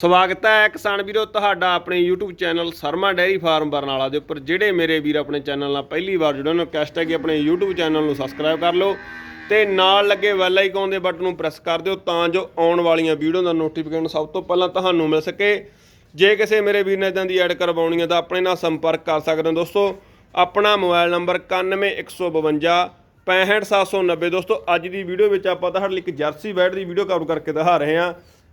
ਸਵਾਗਤ ਹੈ ਕਿਸਾਨ ਵੀਰੋ, ਤੁਹਾਡਾ ਆਪਣੇ YouTube channel Sharma dairy farm Barnala ਦੇ ਉੱਪਰ। ਜਿਹੜੇ ਮੇਰੇ ਵੀਰ ਆਪਣੇ ਚੈਨਲ ਨਾਲ ਪਹਿਲੀ ਵਾਰ ਜੁੜੇ ਨੇ ਕੈਸਟ ਹੈ ਕਿ ਆਪਣੇ YouTube ਚੈਨਲ ਨੂੰ ਸਬਸਕ੍ਰਾਈਬ ਕਰ ਲਓ ਤੇ ਨਾਲ ਲੱਗੇ ਬੈਲ ਆਈਕਨ ਦੇ ਬਟਨ ਨੂੰ ਪ੍ਰੈਸ ਕਰ ਦਿਓ ਤਾਂ ਜੋ ਆਉਣ ਵਾਲੀਆਂ ਵੀਡੀਓ ਦਾ ਨੋਟੀਫਿਕੇਸ਼ਨ ਸਭ ਤੋਂ ਪਹਿਲਾਂ ਤੁਹਾਨੂੰ ਮਿਲ ਸਕੇ। ਜੇ ਕਿਸੇ ਮੇਰੇ ਵੀਰ ਨੇ ਇਦਾਂ ਦੀ ਐਡ ਕਰਵਾਉਣੀ ਹੈ ਤਾਂ ਆਪਣੇ ਨਾਲ ਸੰਪਰਕ ਕਰ ਸਕਦੇ ਹੋ ਦੋਸਤੋ। ਆਪਣਾ ਮੋਬਾਈਲ ਨੰਬਰ 91152 65790 ਦੋਸਤੋ ਅੱਜ ਦੀ ਵੀਡੀਓ ਵਿੱਚ ਆਪਾਂ ਤੁਹਾਡੇ ਲਈ ਇੱਕ ਜਰਸੀ ਵੈਡ ਦੀ ਵੀਡੀਓ ਕਵਰ ਕਰਕੇ ਦਿਖਾ ਰਹੇ ਹਾਂ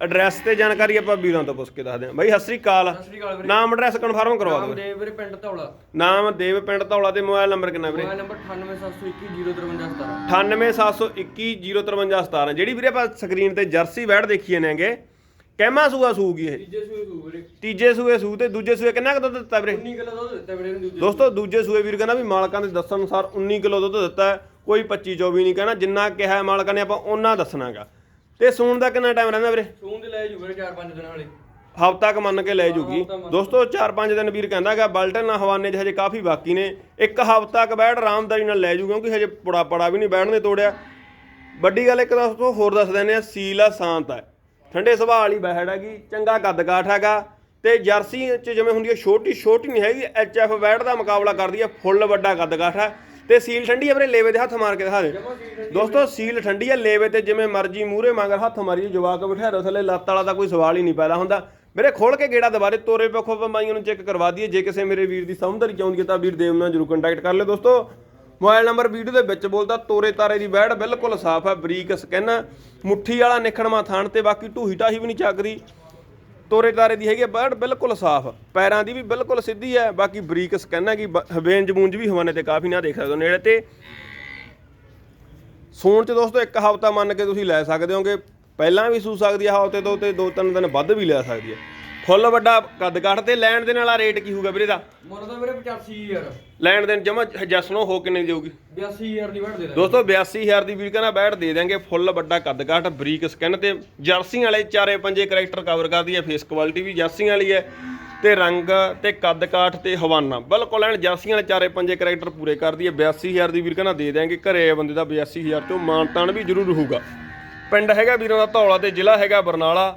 ਐਡਰੈਸ ਤੇ ਜਾਣਕਾਰੀ ਆਪਾਂ ਵੀਰਾਂ ਤੋਂ ਪੁੱਛ ਕੇ ਦੱਸਦੇ ਹਾਂ। ਬਾਈ ਸਤਿ ਸ੍ਰੀ ਅਕਾਲ। ਸਤਿ ਸ਼੍ਰੀ ਅਕਾਲ ਵੀਰੇ। ਨਾਮ ਐਡਰੈਸ ਕਨਫਰਮ ਕਰਵਾ ਦਿਓ। ਦੇਵ ਵੀਰੇ ਪਿੰਡ ਧੌਲਾ। ਨਾਮ ਦੇਵ ਪਿੰਡ ਧੌਲਾ ਤੇ ਮੋਬਾਈਲ ਨੰਬਰ ਕਿੰਨਾ ਵੀਰੇ? ਮੋਬਾਈਲ ਨੰਬਰ 9871205317 98721 ਜਿਹੜੀ ਵੀਰੇ ਆਪਾਂ ਸਕਰੀਨ ਤੇ ਜਰਸੀ ਵੈਟ ਦੇਖੀਏ ਨੇਗੇ ਕਹਿਮਾ ਸੂਆ ਸੂਗੀ ਇਹ? ਤੀਜੇ ਸੂਏ ਸੂ ਵੀਰੇ। ਤੀਜੇ ਸੂਏ ਸੂ ਤੇ ਦੂਜੇ ਸੂਏ ਕਿੰਨਾ ਕੁ ਦੁੱਧ ਦਿੱਤਾ ਵੀਰੇ? 19 ਕਿਲੋ ਦੁੱਧ ਦਿੱਤਾ ਵੀਰੇ ਨੂੰ ਦੂਜੇ ਦੋਸਤੋ ਦੂਜੇ ਸੂਏ ਵੀਰ ਕਹਿੰਦਾ ਵੀ ਮਾਲਕਾਂ ਦੇ ਦੱਸਣ ਅਨੁਸਾਰ 19 ਕਿਲੋ ਦੁੱਧ ਦਿੱਤਾ ਕੋਈ 25 24 ਨਹੀਂ ਕਹਿਣਾ ਜਿੰਨਾ ਕਿਹਾ ਮਾਲਕਾਂ ਨੇ ਆਪਾਂ ਉਹਨਾਂ ਦੱਸਣਾਗਾ। ਤੇ ਸੂਣ ਦਾ ਕਿੰਨਾ ਟਾਈਮ ਰਹਿੰਦਾ ਵੀਰੇ? ਸੂਨ ਦੇ ਲੈ ਜੂ ਵੀਰੇ 4-5 ਦਿਨਾਂ ਵਾਲੇ। ਹਫ਼ਤਾ ਕ ਮੰਨ ਕੇ ਲੈ ਜੂਗੀ। ਦੋਸਤੋ 4-5 ਦਿਨ ਵੀਰ ਕਹਿੰਦਾਗਾ ਬਲਟਨ ਹਵਾਨੇ 'ਚ ਹਜੇ ਕਾਫੀ ਬਾਕੀ ਨੇ। ਇੱਕ ਹਫ਼ਤਾ ਕ ਬੈਠ ਆਰਾਮਦਾਰੀ ਨਾਲ ਲੈ ਜੂ ਕਿਉਂਕਿ ਹਜੇ ਪੁੜਾ ਪੜਾ ਵੀ ਨਹੀਂ ਬੈਠਣ ਦੇ ਤੋੜਿਆ। ਵੱਡੀ ਗੱਲ ਇੱਕ ਦੋਸਤੋ ਹੋਰ ਦੱਸ ਦਿੰਦੇ ਆ ਸੀਲ ਆ ਸ਼ਾਂਤ ਹੈ ਠੰਡੇ ਸੁਭਾਅ ਵਾਲੀ ਬਹਿੜ ਹੈਗੀ ਚੰਗਾ ਕੱਦ ਕਾਠ ਹੈਗਾ। ਤੇ ਜਰਸੀ ਚ ਜਿਵੇਂ ਹੁੰਦੀ ਹੈ ਛੋਟੀ ਛੋਟੀ ਨਹੀਂ ਹੈਗੀ ਐਚ ਐਫ ਬੈਟ ਦਾ ਮੁਕਾਬਲਾ ਕਰਦੀ ਹੈ ਫੁੱਲ ਵੱਡਾ ਕੱਦ ਕਾਠ ਹੈ ਤੇ ਸੀਲ ਠੰਡੀ ਹੈ ਵੀਰੇ ਲੇਵੇ ਦੇ ਹੱਥ ਮਾਰ ਕੇ ਦਿਖਾ ਦੇ। ਦੋਸਤੋ ਸੀਲ ਠੰਡੀ ਹੈ ਲੇਵੇ ਤੇ ਜਿਵੇਂ ਮਰਜ਼ੀ ਮੂਹਰੇ ਮਗਰ ਹੱਥ ਮਾਰੀ ਜਵਾਕ ਬਿਠਾ ਰੋ ਥੱਲੇ ਲੱਤ ਵਾਲਾ ਤਾਂ ਕੋਈ ਸਵਾਲ ਹੀ ਨਹੀਂ ਪੈਦਾ ਹੁੰਦਾ। ਮੇਰੇ ਖੋਲ ਕੇ ਗੇੜਾ ਦੁਬਾਰੇ ਤੋਰੇ ਪੱਖੋਂ ਬੰਬਾਈਆਂ ਨੂੰ ਚੈੱਕ ਕਰਵਾ ਦਈਏ। ਜੇ ਕਿਸੇ ਮੇਰੇ ਵੀਰ ਦੀ ਸਮਝਦਾਰੀ ਚਾਹੁੰਦੀ ਹੈ ਤਾਂ ਵੀਰ ਦੇਵ ਨਾਲ ਜਰੂਰ ਕੰਟੈਕਟ ਕਰ ਲਿਓ ਦੋਸਤੋ। ਮੋਬਾਈਲ ਨੰਬਰ ਵੀਡੀਓ ਦੇ ਵਿੱਚ ਬੋਲਦਾ ਤੋਰੇ ਤਾਰੇ ਦੀ ਬੈੜ ਬਿਲਕੁਲ ਸਾਫ਼ ਹੈ ਬਰੀਕ ਸਕੈਨ ਮੁੱਠੀ ਵਾਲਾ ਨਿਖੜਮਾ ਥਾਣ ਤੇ ਬਾਕੀ ਢੂਹੀ ਢਾਹੀ ਵੀ ਨਹੀਂ ਚੱਕਦੀ। ਤੋਰੇ ਤਾਰੇ ਦੀ ਹੈਗੀ ਆ ਬੈੜ ਬਿਲਕੁਲ ਸਾਫ਼। ਪੈਰਾਂ ਦੀ ਵੀ ਬਿਲਕੁਲ ਸਿੱਧੀ ਹੈ ਬਾਕੀ ਬਰੀਕ ਸਕੈਨ ਹੈਗੀ ਬ- ਹਵੇਨ ਜਮੂੰਜ ਵੀ ਹਵਾਨੇ ਤੇ ਕਾਫੀ ਨਾ ਦੇਖ ਸਕਦੇ ਹੋ ਨੇੜੇ ਤੇ। ਸੂਣ ਚ ਦੋਸਤੋ, ਇੱਕ ਹਫ਼ਤਾ ਮੰਨ ਕੇ ਤੁਸੀਂ ਲੈ ਸਕਦੇ ਹੋਗੇ। ਪਹਿਲਾਂ ਵੀ ਸੂ ਸਕਦੀ ਹੈ ਹਫ਼ਤੇ ਤੋਂ ਤੇ ਦੋ ਤਿੰਨ ਦਿਨ ਵੱਧ ਵੀ ਲੈ ਸਕਦੀ ਹੈ ਫੁੱਲ ਵੱਡਾ ਕੱਦ ਕੱਟ ਤੇ ਲੈਣ ਦੇ ਨਾਲ ਆ ਰੇਟ ਕੀ ਹੋਊਗਾ ਵੀਰੇ ਦਾ? ਮੁੱਲ ਤਾਂ ਵੀਰੇ 85000 ਲੈਣ ਦੇਣ ਜਮਾ ਜਸਨੋ ਹੋ ਕਿੰਨੇ ਦੀ ਜਾਊਗੀ? 82000 ਦੀ ਵੜ ਦੇ ਦਾਂਗੇ। ਦੋਸਤੋ 82000 ਦੀ ਵੀਰ ਕਹਿੰਦਾ ਬੈਟ ਦੇ ਦਾਂਗੇ ਫੁੱਲ ਵੱਡਾ ਕੱਦ ਕਾਠ ਬਰੀਕ ਸਕਿਨ ਤੇ ਜਰਸੀ ਵਾਲੇ ਚਾਰੇ ਪੰਜੇ ਕੈਰੈਕਟਰ ਕਵਰ ਕਰਦੀ ਹੈ ਫੇਸ ਕੁਆਲਿਟੀ ਵੀ ਜਰਸੀ ਵਾਲੀ ਹੈ ਤੇ ਰੰਗ ਤੇ ਕੱਦ ਕਾਠ ਤੇ ਹਵਾਨਾ। ਬਿਲਕੁਲ ਐਨ ਜਰਸੀ ਵਾਲੇ ਚਾਰੇ ਪੰਜੇ ਕੈਰੈਕਟਰ ਪੂਰੇ ਕਰਦੀ ਹੈ। 82000 ਦੀ ਵੀਰ ਕਹਿੰਦਾ ਦੇ ਦਾਂਗੇ ਘਰੇ ਬੰਦੇ ਦਾ 82000 ਤੋਂ ਮਾਨਤਾਨ ਵੀ ਜ਼ਰੂਰ ਰਹੂਗਾ ਪਿੰਡ ਹੈਗਾ ਵੀਰਾਂ ਦਾ ਧੌਲਾ ਤੇ ਜ਼ਿਲ੍ਹਾ ਹੈਗਾ ਬਰਨਾਲਾ।